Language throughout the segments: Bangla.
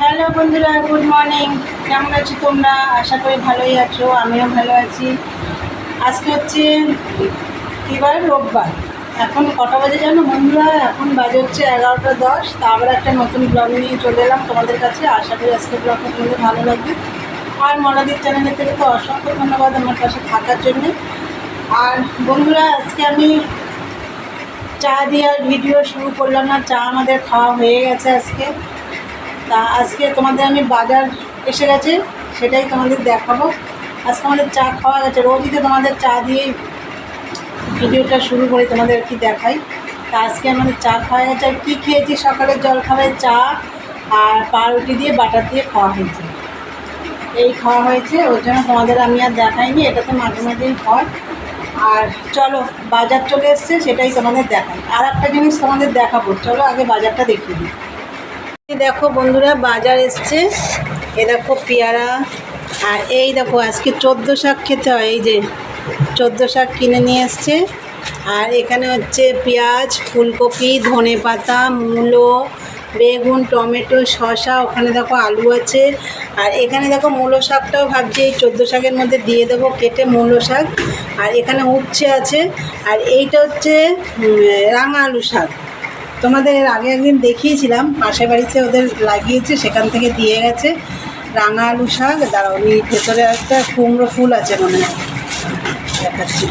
হ্যালো বন্ধুরা, গুড মর্নিং। কেমন আছো তোমরা? আশা করি ভালোই আছো, আমিও ভালো আছি। আজকে হচ্ছে এবার রোববার। এখন কটা বাজে জানো বন্ধুরা? এখন বাজে হচ্ছে এগারোটা দশ। তা আবার একটা নতুন ব্লগ নিয়ে চলে এলাম তোমাদের কাছে। আশা করি আজকে ব্লগটা তোমাদের ভালো লাগবে। আর মনাদির চ্যানেলের থেকে তো অসংখ্য ধন্যবাদ আমার পাশে থাকার জন্যে। আর বন্ধুরা, আজকে আমি চা দেওয়ার ভিডিও শুরু করলাম না। চা আমাদের খাওয়া হয়ে গেছে আজকে। তা আজকে তোমাদের আমি বাজার এসে গেছে, সেটাই তোমাদের দেখাবো। আজকে আমাদের চা খাওয়া গেছে রোজই তো তোমাদের চা দিয়েই ভিডিওটা শুরু করে, তোমাদের কি দেখাই। তা আজকে আমাদের চা খাওয়া গেছে, আর কী খেয়েছি? সকালের জল খাবারের চা আর পাউরুটি দিয়ে বাটার দিয়ে খাওয়া হয়েছে। এই খাওয়া হয়েছে ওর জন্য তোমাদের আমি আর দেখাইনি, এটা তো মাঝে মাঝেই হয়। আর চলো, বাজার চলে এসছে, সেটাই তোমাদের দেখাই। আর একটা জিনিস তোমাদের দেখাবো, চলো আগে বাজারটা দেখিয়ে দিই। দেখো বন্ধুরা, বাজার এসছে। এ দেখো পেয়ারা। আর এই দেখো, আজকে চোদ্দ শাক খেতে হয়। এই যে চোদ্দ শাক কিনে নিয়ে এসছে। আর এখানে হচ্ছে পেঁয়াজ, ফুলকপি, ধনে পাতা, মূলো, বেগুন, টমেটো, শসা, ওখানে দেখো আলু আছে। আর এখানে দেখো মূলো শাকটাও ভাবছি, এই চোদ্দ শাকের মধ্যে দিয়ে দেবো কেটে মূলো শাক। আর এখানে উচ্ছে আছে। আর এইটা হচ্ছে রাঙা আলু শাক। তোমাদের এর আগে একদিন দেখিয়েছিলাম, পাশের বাড়িতে ওদের লাগিয়েছে, সেখান থেকে দিয়ে গেছে। রাঙা আলু শাক, দাঁড়াও ওই ভেতরে একটা কুমড়ো ফুল আছে মনে হয়। দেখাচ্ছি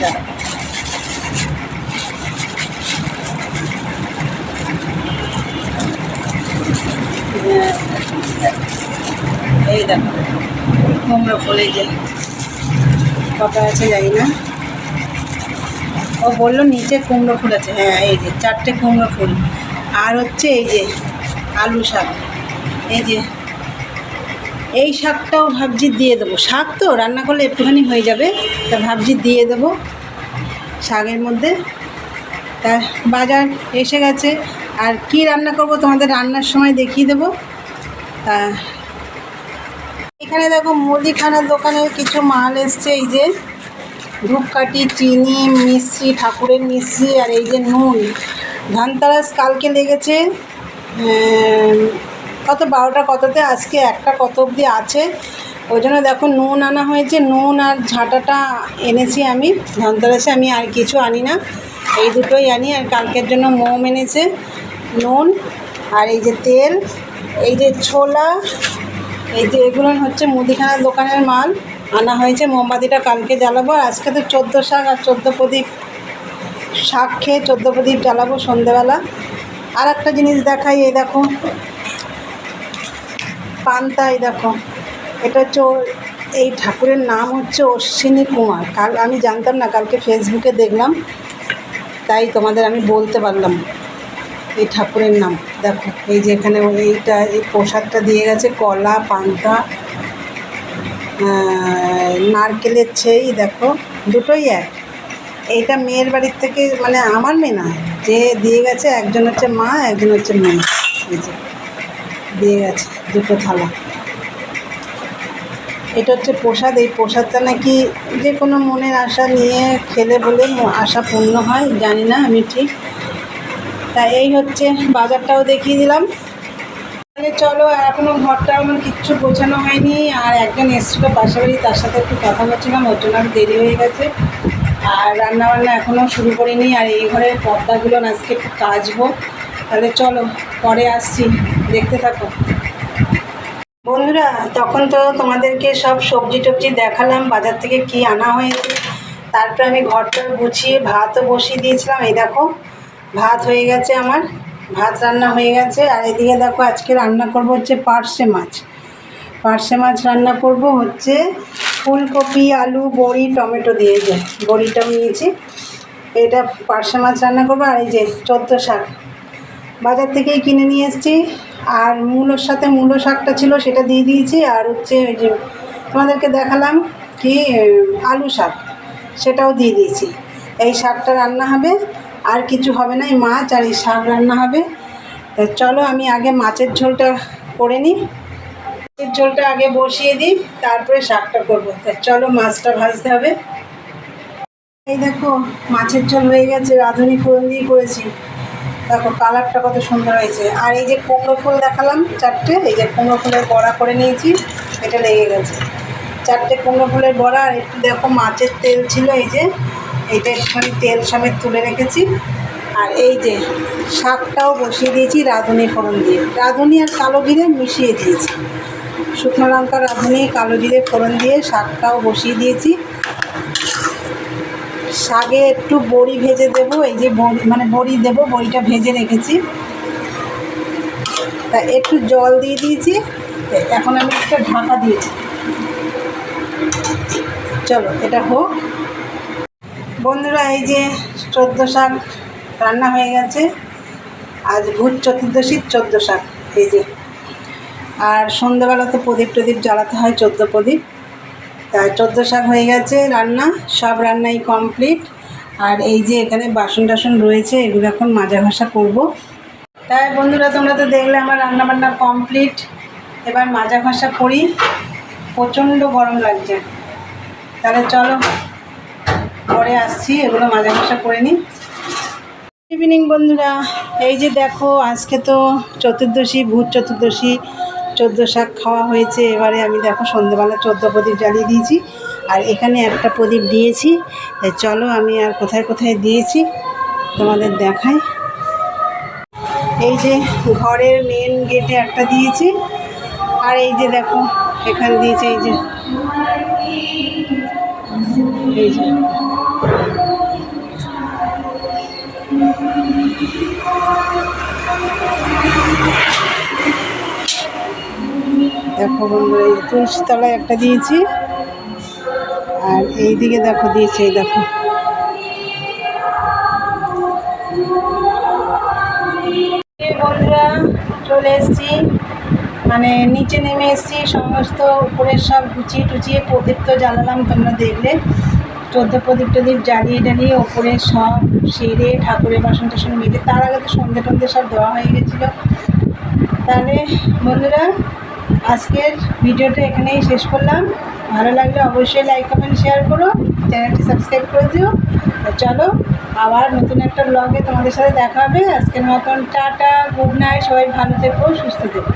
এই দেখো, কুমড়ো ফুল এই যে। কটা আছে জানি না। ও বলল, নিচে কুমড়ো ফুল আছে। হ্যাঁ এই যে, চারটে কুমড়ো ফুল। আর হচ্ছে এই যে, আলু শাক। এই যে, এই শাকটাও ভাবছি দিয়ে দেবো। শাক তো রান্না করলে একটুখানি হয়ে যাবে, তা ভাবছি দিয়ে দেবো শাকের মধ্যে। তা বাজার এসে গেছে। আর কি রান্না করব তোমাদের রান্নার সময় দেখিয়ে দেবো। তা এখানে দেখো মুদিখানার দোকানের কিছু মাল এসছে, এই যে। ধূপকাঠি, চিনি মিশ্রি ঠাকুরের মিশ্রি আর এই যে নুন। ধানতারাস কালকে লেগেছে কত বারোটা কততে? আজকে একটা কত অবধি আছে। ওই জন্য দেখো নুন আনা হয়েছে। নুন আর ঝাঁটাটা এনেছি আমি। ধনতেরাসে আমি আর কিছু আনি না। এই দুটোই আনি, আর কালকের জন্য মোম এনেছে। নুন, আর এই যে তেল, এই যে ছোলা, এই যে এগুলো হচ্ছে মুদিখানার দোকানের মাল। আনা হয়েছে, মোমবাতিটা কালকে জ্বালাবো আজকে তো চোদ্দ শাক আর চোদ্দ প্রদীপ শাক খেয়ে চোদ্দ প্রদীপ জ্বালাবো সন্ধেবেলা। আর একটা জিনিস দেখাই, এই দেখো, পান্তা, এই দেখো, এটা হচ্ছে এই ঠাকুরের নাম হচ্ছে অশ্বিনী কুমার। কাল, আমি জানতাম না, কালকে ফেসবুকে দেখলাম, তাই তোমাদের আমি বলতে পারলাম এই ঠাকুরের নাম। দেখো, এই যে এখানে এইটা, এই প্রসাদটা দিয়ে গেছে, কলা, পান্তা নারকেলের ছেই দেখো, দুটোই এক। এইটা মেয়ের বাড়ির থেকে মানে আমার মেয়ে না, যে দিয়ে গেছে, একজন হচ্ছে মা, একজন হচ্ছে মেয়ে। দিয়ে গেছে দুটো থালা। এটা হচ্ছে প্রসাদ, এই প্রসাদটা নাকি যে কোনো মনের আশা নিয়ে খেলে বলে আশা পূর্ণ হয়, জানি না আমি ঠিক। তা এই হচ্ছে, বাজারটাও দেখিয়ে দিলাম। তাহলে চলো এখনও ঘরটা আমার কিচ্ছু গোছানো হয়নি, আর একজন এসেছিল পাশে বাড়ি তার সাথে একটু কথা বলছিলাম, ওর জন্য আমি দেরি হয়ে গেছে। আর রান্নাবান্না এখনও শুরু করিনি, আর এই ঘরের পর্দাগুলো আজকে একটু কাচবো। তাহলে চলো, পরে আসছি, দেখতে থাকো। বন্ধুরা, তখন তো তোমাদেরকে সব সবজি টবজি দেখালাম, বাজার থেকে কি আনা হয়েছে। তারপরে আমি ঘরটা গুছিয়ে ভাতও বসিয়ে দিয়েছিলাম, এই দেখো, ভাত হয়ে গেছে আমার। ভাত রান্না হয়ে গেছে, আর এদিকে দেখো আজকে রান্না করব হচ্ছে পার্শে মাছ। পার্শে মাছ রান্না করব হচ্ছে ফুলকপি, আলু, বড়ি, টমেটো দিয়ে যে বড়িটাও নিয়েছি। এটা পার্শে মাছ রান্না করব, আর এই যে চোদ্দ শাক। বাজার থেকেই কিনে নিয়ে এসেছি, আর মূলোর সাথে মূলো শাকটা ছিল সেটা দিয়ে দিয়েছি, আর হচ্ছে ওই যে তোমাদেরকে দেখালাম কি, আলু শাক, সেটাও দিয়ে দিয়েছি। এই শাকটা রান্না হবে আর কিছু হবে না, এই মাছ আর এই শাক রান্না হবে। তা চলো আমি আগে মাছের ঝোলটা করে নিই। মাছের ঝোলটা আগে বসিয়ে দিই, তারপরে শাকটা করব। তা চলো মাছটা ভাজতে হবে। এই দেখো, মাছের ঝোল হয়ে গেছে, রাঁধুনি ফোড়ন দিয়ে করেছি। দেখো, কালারটা কত সুন্দর হয়েছে। আর এই যে কুমড়ো ফুল দেখালাম চারটে, এই যে কুমড়ো ফুলের বড়া করে নিয়েছি, এটা লেগে গেছে। চারটে কুমড়ো ফুলের বড়া, আর একটু দেখো মাছের তেল ছিল এই যে। এইটা একটুখানি তেল সমেত তুলে রেখেছি। আর এই যে শাকটাও বসিয়ে দিয়েছি রাঁধুনি ফোড়ন দিয়ে। রাঁধুনি আর কালো জিরে মিশিয়ে দিয়েছি। শুকনো লঙ্কা, রাঁধুনি, কালো জিরে ফোড়ন দিয়ে শাকটাও বসিয়ে দিয়েছি। শাকে একটু বড়ি ভেজে দেবো, এই যে বড়ি মানে বড়ি দেবো, বড়িটা ভেজে রেখেছি। তা একটু জল দিয়ে দিয়েছি। এখন আমি একটা ঢাকা দিয়েছি চলো, এটা হোক। বন্ধুরা, এই যে চোদ্দ শাক রান্না হয়ে গেছে। আজ ভূত চতুর্দশীর চোদ্দ শাক, এই যে। আর সন্ধ্যেবেলা তো প্রদীপ টদীপ জ্বালাতে হয় চোদ্দ প্রদীপ। তাই চোদ্দ শাক হয়ে গেছে রান্না, সব রান্নাই কমপ্লিট। আর এই যে এখানে বাসন টাসন রয়েছে, এগুলো এখন মাজা ঘষা করব। তাই বন্ধুরা, তোমরা তো দেখলে আমার রান্না বান্না কমপ্লিট। এবার মাজা ঘষা করি। প্রচণ্ড গরম লাগছে। তাহলে চলো পরে আসছি, এগুলো মাজা ঘষা করে নিই। ইভিনিং বন্ধুরা। এই যে দেখো, আজকে তো চতুর্দশী, ভূত চতুর্দশী, চোদ্দ শাক খাওয়া হয়েছে। এবারে আমি দেখো, সন্ধ্যেবেলা চোদ্দ প্রদীপ জ্বালিয়ে দিয়েছি। আর এখানে একটা প্রদীপ দিয়েছি। চলো আমি আর কোথায় কোথায় দিয়েছি, তোমাদের দেখাই। এই যে ঘরের মেন গেটে একটা দিয়েছি। আর এই যে দেখো, এখানে দিয়েছে, এই যে। এই যে। দেখো বন্ধুরা, এই তুলসী তলায় একটা দিয়েছি। আর এই দিকে দেখো, দিয়েছে এই দেখো। বন্ধুরা, চলে এসেছি। মানে নিচে নেমে এসেছি, সমস্ত উপরের সব গুছিয়ে টুচিয়ে প্রদীপ তো জ্বালালাম, তোমরা দেখলে। চোদ্দ প্রদীপ টদীপ জ্বালিয়ে টালিয়ে ওপরে সব সেরে ঠাকুরের বাসন টাসন মেজে, তার আগে তো সন্ধে টন্ধে সব দেওয়া হয়ে গেছিল। তাহলে বন্ধুরা আজকের ভিডিওটা এখানেই শেষ করলাম। ভালো লাগলে অবশ্যই লাইক কমেন্ট শেয়ার করো। চ্যানেলটি সাবস্ক্রাইব করে দিও। চলো, আবার নতুন একটা ব্লগে তোমাদের সাথে দেখা হবে। আজকের মতন টাটা গুড নাইট সবাই ভালো থেকো, সুস্থ থেকো।